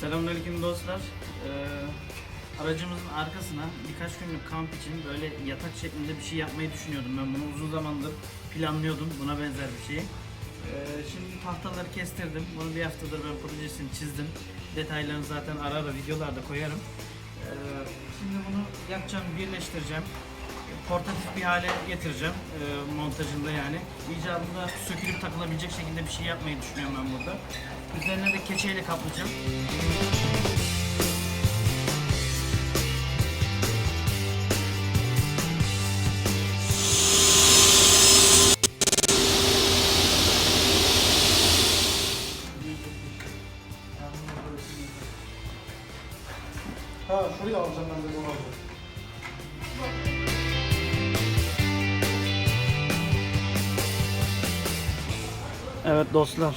Selamünaleyküm dostlar. Ee, aracımızın arkasına birkaç günlük kamp için böyle yatak şeklinde bir şey yapmayı düşünüyordum. Ben bunu uzun zamandır planlıyordum. Buna benzer bir şeyi. Ee, şimdi tahtaları kestirdim. Bunu bir haftadır ben projesini çizdim. Detaylarını zaten ara ara videolarda koyarım. Ee, şimdi bunu yapacağım, birleştireceğim. Portatif bir hale getireceğim e, montajında yani. İcabında sökülüp takılabilecek şekilde bir şey yapmayı düşünüyorum ben burada. Üzerine de keçeyle kaplayacağım. Evet dostlar.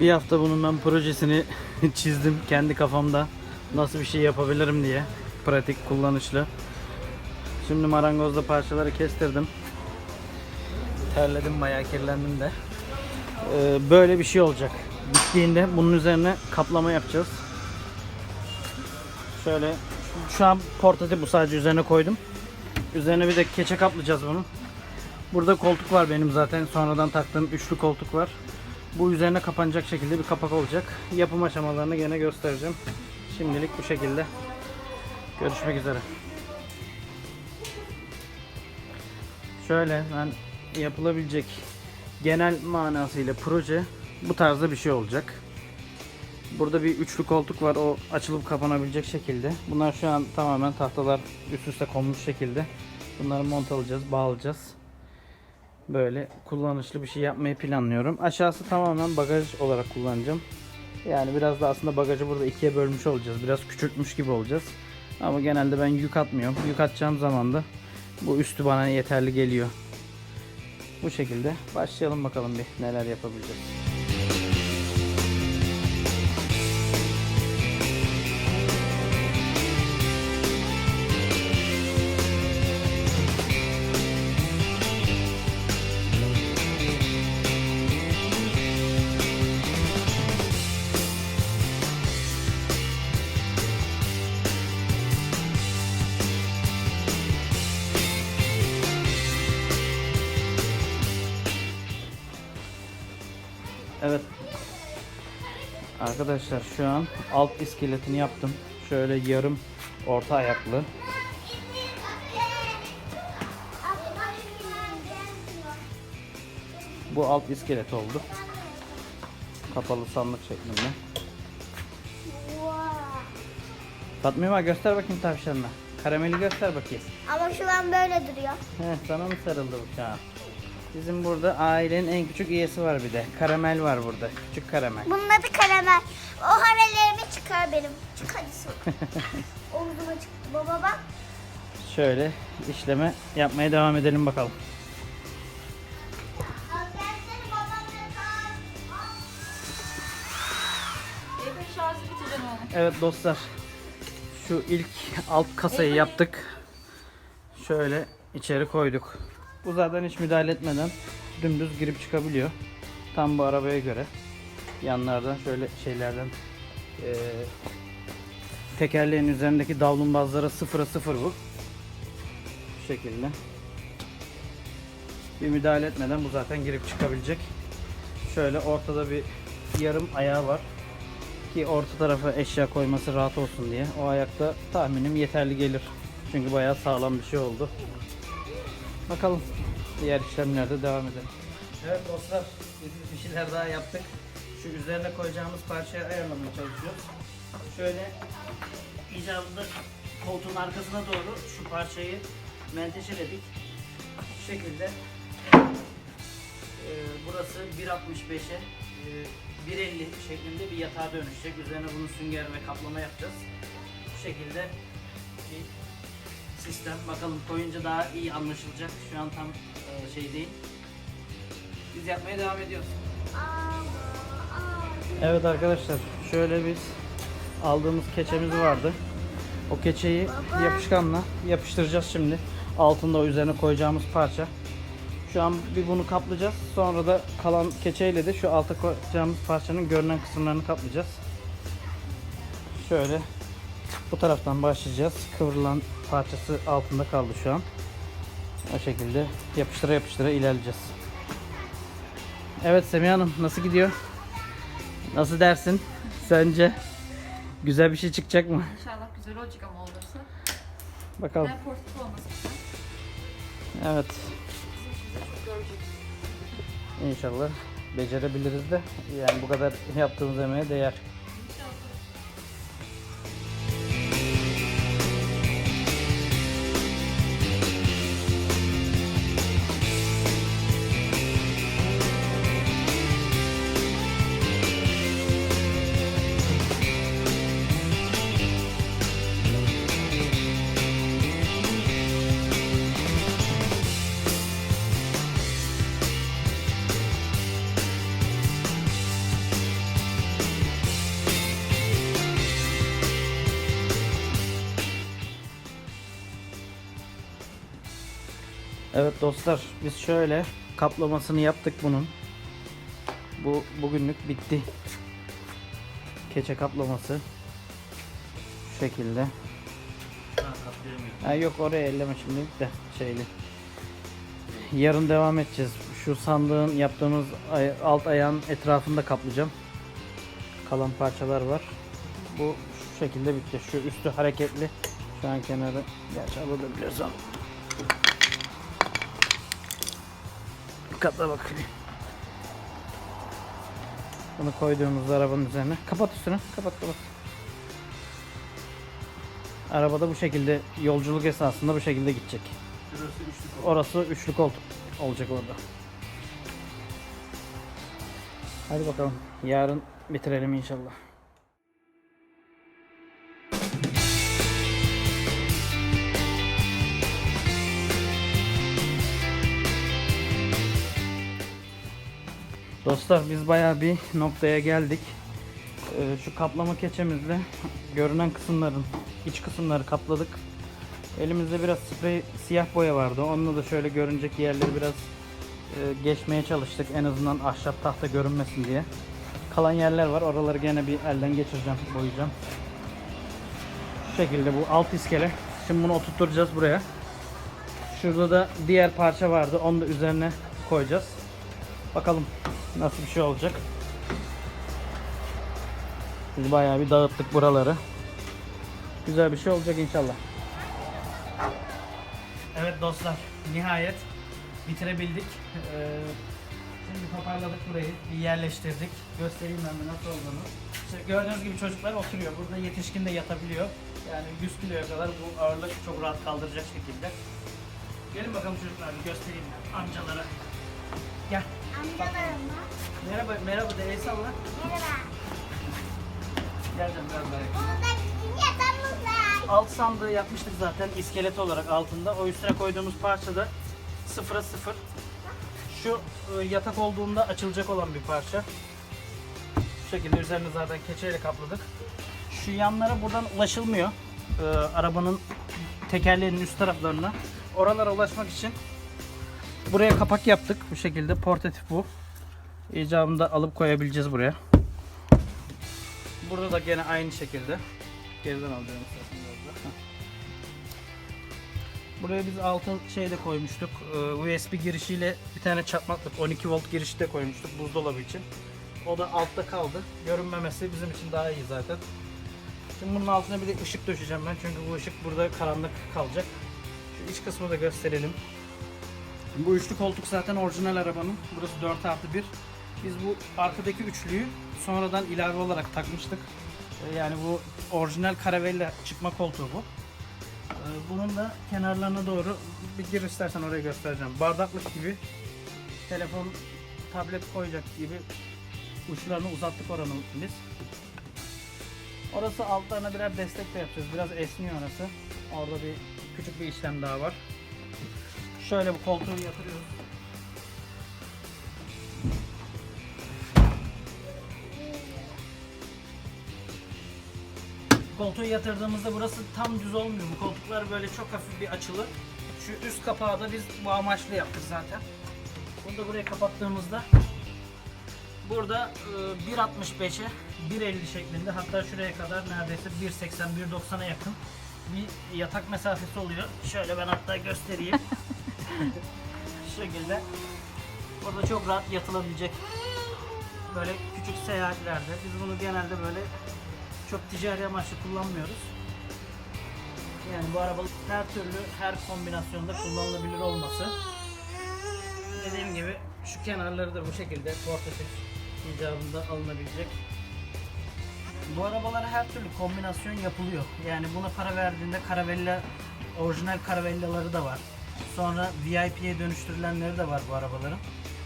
Bir hafta bunun ben projesini çizdim kendi kafamda. Nasıl bir şey yapabilirim diye. Pratik, kullanışlı. Şimdi marangozda parçaları kestirdim. Terledim bayağı kirlendim de. Ee, böyle bir şey olacak. Bittiğinde bunun üzerine kaplama yapacağız. Şöyle şu an portatif bu sadece üzerine koydum. Üzerine bir de keçe kaplayacağız bunu. Burada koltuk var benim zaten sonradan taktığım üçlü koltuk var. Bu üzerine kapanacak şekilde bir kapak olacak. Yapım aşamalarını gene göstereceğim. Şimdilik bu şekilde. Görüşmek üzere. Şöyle ben yapılabilecek genel manasıyla proje bu tarzda bir şey olacak. Burada bir üçlü koltuk var. O açılıp kapanabilecek şekilde. Bunlar şu an tamamen tahtalar üst üste konmuş şekilde. Bunları montalayacağız, bağlayacağız böyle kullanışlı bir şey yapmayı planlıyorum. Aşağısı tamamen bagaj olarak kullanacağım. Yani biraz da aslında bagajı burada ikiye bölmüş olacağız. Biraz küçültmüş gibi olacağız. Ama genelde ben yük atmıyorum. Yük atacağım zaman da bu üstü bana yeterli geliyor. Bu şekilde başlayalım bakalım bir neler yapabileceğiz. Evet. Arkadaşlar şu an alt iskeletini yaptım. Şöyle yarım orta ayaklı. Bu alt iskelet oldu. Kapalı sandık şeklinde. Fatma göster bakayım tavşanına. Karameli göster bakayım. Ama şu an böyle duruyor. Heh, sana mı sarıldı an? Bizim burada ailenin en küçük üyesi var bir de. Karamel var burada. Küçük karamel. Bunun adı karamel. O harelerimi çıkar benim. Çık hadi sok. Omzuma çıktı baba bak. Şöyle işleme yapmaya devam edelim bakalım. Evet dostlar. Şu ilk alt kasayı yaptık. Şöyle içeri koyduk. Zaten hiç müdahale etmeden dümdüz girip çıkabiliyor. Tam bu arabaya göre. Yanlardan şöyle şeylerden eee tekerleğin üzerindeki davlumbazlara sıfıra sıfır bu. Bu şekilde. Bir müdahale etmeden bu zaten girip çıkabilecek. Şöyle ortada bir yarım ayağı var ki orta tarafa eşya koyması rahat olsun diye. O ayakta tahminim yeterli gelir. Çünkü bayağı sağlam bir şey oldu. Bakalım diğer işlemlerde devam edelim. Evet dostlar biz bir şeyler daha yaptık. Şu üzerine koyacağımız parçayı ayarlamaya çalışıyoruz. Şöyle icabında koltuğun arkasına doğru şu parçayı menteşeledik. Şu şekilde ee, burası 1.65'e e, 1.50 şeklinde bir yatağa dönüşecek. Üzerine bunu sünger ve kaplama yapacağız. Bu şekilde bir sistem. Bakalım koyunca daha iyi anlaşılacak. Şu an tam e, şey değil. Biz yapmaya devam ediyoruz. Evet arkadaşlar şöyle biz aldığımız keçemiz vardı. O keçeyi yapışkanla yapıştıracağız şimdi. Altında o üzerine koyacağımız parça. Şu an bir bunu kaplayacağız. Sonra da kalan keçeyle de şu alta koyacağımız parçanın görünen kısımlarını kaplayacağız. Şöyle bu taraftan başlayacağız. Kıvrılan parçası altında kaldı şu an. O şekilde yapıştıra yapıştıra ilerleyeceğiz. Evet Semih Hanım nasıl gidiyor? Nasıl dersin? Sence güzel bir şey çıkacak mı? İnşallah güzel olacak ama olursa. Bakalım. Ben portakal olmasın. Evet. İnşallah becerebiliriz de yani bu kadar yaptığımız emeğe değer. Evet dostlar biz şöyle kaplamasını yaptık bunun. Bu bugünlük bitti. Keçe kaplaması. Şu şekilde. Ha, yok oraya elleme şimdilik de şeyli. Yarın devam edeceğiz. Şu sandığın yaptığımız alt ayağın etrafında kaplayacağım. Kalan parçalar var. Bu şu şekilde bitti. Şu üstü hareketli. Şu an kenarı. Gerçi alabiliyoruz Katla bakayım. Bunu koyduğumuzda arabanın üzerine. Kapat üstünü. Kapat kapat. Arabada bu şekilde yolculuk esnasında bu şekilde gidecek. Orası üçlü koltuk olacak orada. Hadi bakalım. Yarın bitirelim inşallah. Dostlar biz bayağı bir noktaya geldik. Ee, şu kaplama keçemizle görünen kısımların iç kısımları kapladık. Elimizde biraz sprey siyah boya vardı. Onunla da şöyle görünecek yerleri biraz e, geçmeye çalıştık. En azından ahşap tahta görünmesin diye. Kalan yerler var. Oraları gene bir elden geçireceğim, boyayacağım. Şu şekilde bu alt iskele. Şimdi bunu oturtturacağız buraya. Şurada da diğer parça vardı. Onu da üzerine koyacağız. Bakalım nasıl bir şey olacak. Biz bayağı bir dağıttık buraları. Güzel bir şey olacak inşallah. Evet dostlar, nihayet bitirebildik. Ee, şimdi toparladık burayı, bir yerleştirdik. Göstereyim ben de nasıl olduğunu. İşte gördüğünüz gibi çocuklar oturuyor. Burada yetişkin de yatabiliyor. Yani 100 kiloya kadar bu ağırlık çok rahat kaldıracak şekilde. Gelin bakalım çocuklar, göstereyim amcalara. Gel. Merhaba, merhaba de el salla. Merhaba. Gel canım biraz daha yakın. Bunu da bizim yatağımızda. Alt sandığı yapmıştık zaten iskelet olarak altında. O üstüne koyduğumuz parça da sıfıra sıfır. Şu e, yatak olduğunda açılacak olan bir parça. Şu şekilde üzerine zaten keçeyle kapladık. Şu yanlara buradan ulaşılmıyor. E, arabanın tekerleğinin üst taraflarına. Oralara ulaşmak için buraya kapak yaptık. Bu şekilde portatif bu. İcabında alıp koyabileceğiz buraya. Burada da gene aynı şekilde. Geriden alacağım. Buraya biz altın şey de koymuştuk. Ee, USB girişiyle bir tane çakmaklık 12 volt girişi de koymuştuk buzdolabı için. O da altta kaldı. Görünmemesi bizim için daha iyi zaten. Şimdi bunun altına bir de ışık döşeceğim ben çünkü bu ışık burada karanlık kalacak. Şu iç kısmı da gösterelim. Bu üçlü koltuk zaten orijinal arabanın. Burası 4 artı 1. Biz bu arkadaki üçlüyü sonradan ilave olarak takmıştık. Ee, Yani bu orijinal karavella çıkma koltuğu bu. Ee, Bunun da kenarlarına doğru bir gir istersen oraya göstereceğim. Bardaklık gibi telefon, tablet koyacak gibi uçlarını uzattık oranın biz. Orası altlarına birer destek de yapacağız. Biraz esniyor orası. Orada bir küçük bir işlem daha var. Şöyle bu koltuğu yatırıyoruz. Koltuğu yatırdığımızda burası tam düz olmuyor. Bu koltuklar böyle çok hafif bir açılı. Şu üst kapağı da biz bu amaçlı yaptık zaten. Bunu da buraya kapattığımızda Burada e, 1.65'e 1.50 şeklinde hatta şuraya kadar neredeyse 1.80 1.90'a yakın bir yatak mesafesi oluyor. Şöyle ben hatta göstereyim. Şu şekilde. Burada çok rahat yatılabilecek böyle küçük seyahatlerde biz bunu genelde böyle çok ticari amaçlı kullanmıyoruz. Yani bu araba her türlü her kombinasyonda kullanılabilir olması. Dediğim gibi şu kenarları da bu şekilde portatif icabında alınabilecek. Bu arabalara her türlü kombinasyon yapılıyor. Yani buna para verdiğinde Caravella orijinal Caravellaları da var. Sonra VIP'ye dönüştürülenleri de var bu arabaların.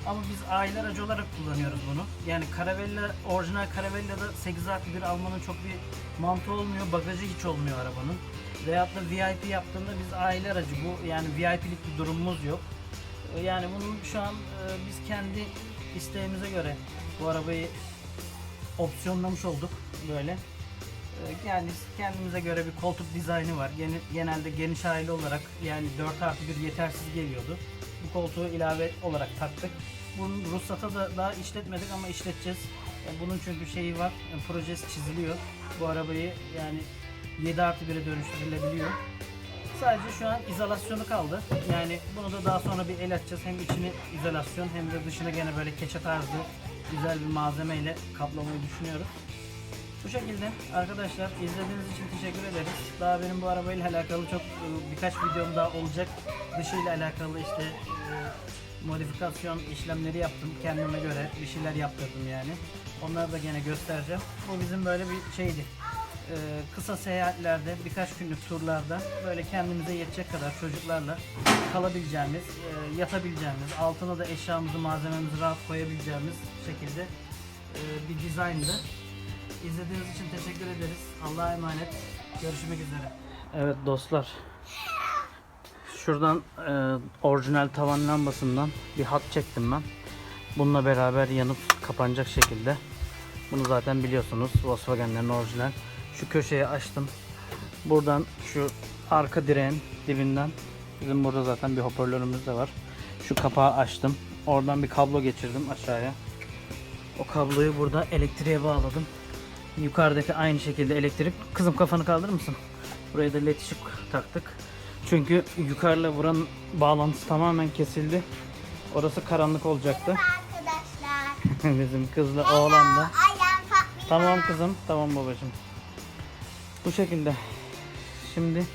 Ama biz aile aracı olarak kullanıyoruz bunu. Yani Caravella, orijinal Caravella'da 8 artı 1 almanın çok bir mantığı olmuyor. Bagajı hiç olmuyor arabanın. Veyahut da VIP yaptığında biz aile aracı bu. Yani VIP'lik bir durumumuz yok. E, Yani bunun şu an e, biz kendi isteğimize göre bu arabayı opsiyonlamış olduk böyle. Yani kendimize göre bir koltuk dizaynı var. Gene- Genelde geniş aile olarak yani 4 artı 1 yetersiz geliyordu. Bu koltuğu ilave olarak taktık. Bunun ruhsata da daha işletmedik ama işleteceğiz. E, Bunun çünkü şeyi var, e, projesi çiziliyor. Bu arabayı yani 7 artı 1'e dönüştürülebiliyor. Sadece şu an izolasyonu kaldı. Yani bunu da daha sonra bir el atacağız. Hem içini izolasyon hem de dışını gene böyle keçe tarzı güzel bir malzemeyle kaplamayı düşünüyoruz. Bu şekilde arkadaşlar izlediğiniz için teşekkür ederiz. Daha benim bu arabayla alakalı çok e, birkaç videom daha olacak. Dışıyla alakalı işte e, modifikasyon işlemleri yaptım kendime göre bir şeyler yaptırdım yani. Onları da gene göstereceğim. Bu bizim böyle bir şeydi. E, kısa seyahatlerde, birkaç günlük turlarda böyle kendimize yetecek kadar çocuklarla kalabileceğimiz, e, yatabileceğimiz, altına da eşyamızı, malzememizi rahat koyabileceğimiz şekilde e, bir dizayndı. İzlediğiniz için teşekkür ederiz. Allah'a emanet. Görüşmek üzere. Evet dostlar. Şuradan e, orijinal tavan lambasından bir hat çektim ben. Bununla beraber yanıp kapanacak şekilde. Bunu zaten biliyorsunuz. Volkswagen'lerin orijinal. Şu köşeyi açtım. Buradan şu arka direğin dibinden bizim burada zaten bir hoparlörümüz de var. Şu kapağı açtım. Oradan bir kablo geçirdim aşağıya. O kabloyu burada elektriğe bağladım. Yukarıdaki aynı şekilde elektrik. Kızım kafanı kaldırır mısın? Buraya da led ışık taktık. Çünkü yukarıyla buranın bağlantısı tamamen kesildi. Orası karanlık olacaktı. Arkadaşlar. Bizim kızla oğlan da. Tamam kızım. Tamam babacığım. Bu şekilde. Şimdi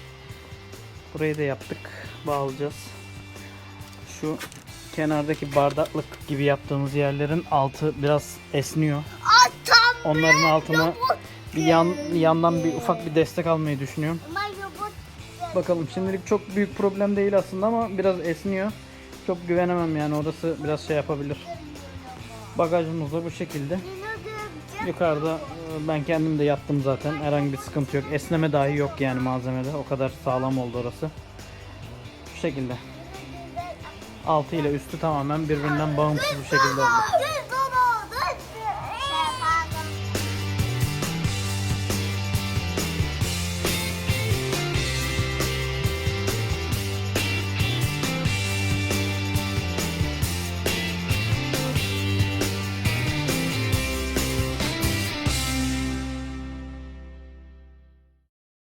burayı da yaptık. Bağlayacağız. Şu kenardaki bardaklık gibi yaptığımız yerlerin altı biraz esniyor. Atam. Onların altına bir yan yandan bir ufak bir destek almayı düşünüyorum. Bakalım şimdilik çok büyük problem değil aslında ama biraz esniyor. Çok güvenemem yani orası biraz şey yapabilir. Bagajımız da bu şekilde. Yukarıda e, ben kendim de yaptım zaten. Herhangi bir sıkıntı yok. Esneme dahi yok yani malzemede. O kadar sağlam oldu orası. Bu şekilde. Altı ile üstü tamamen birbirinden bağımsız bir şekilde oldu.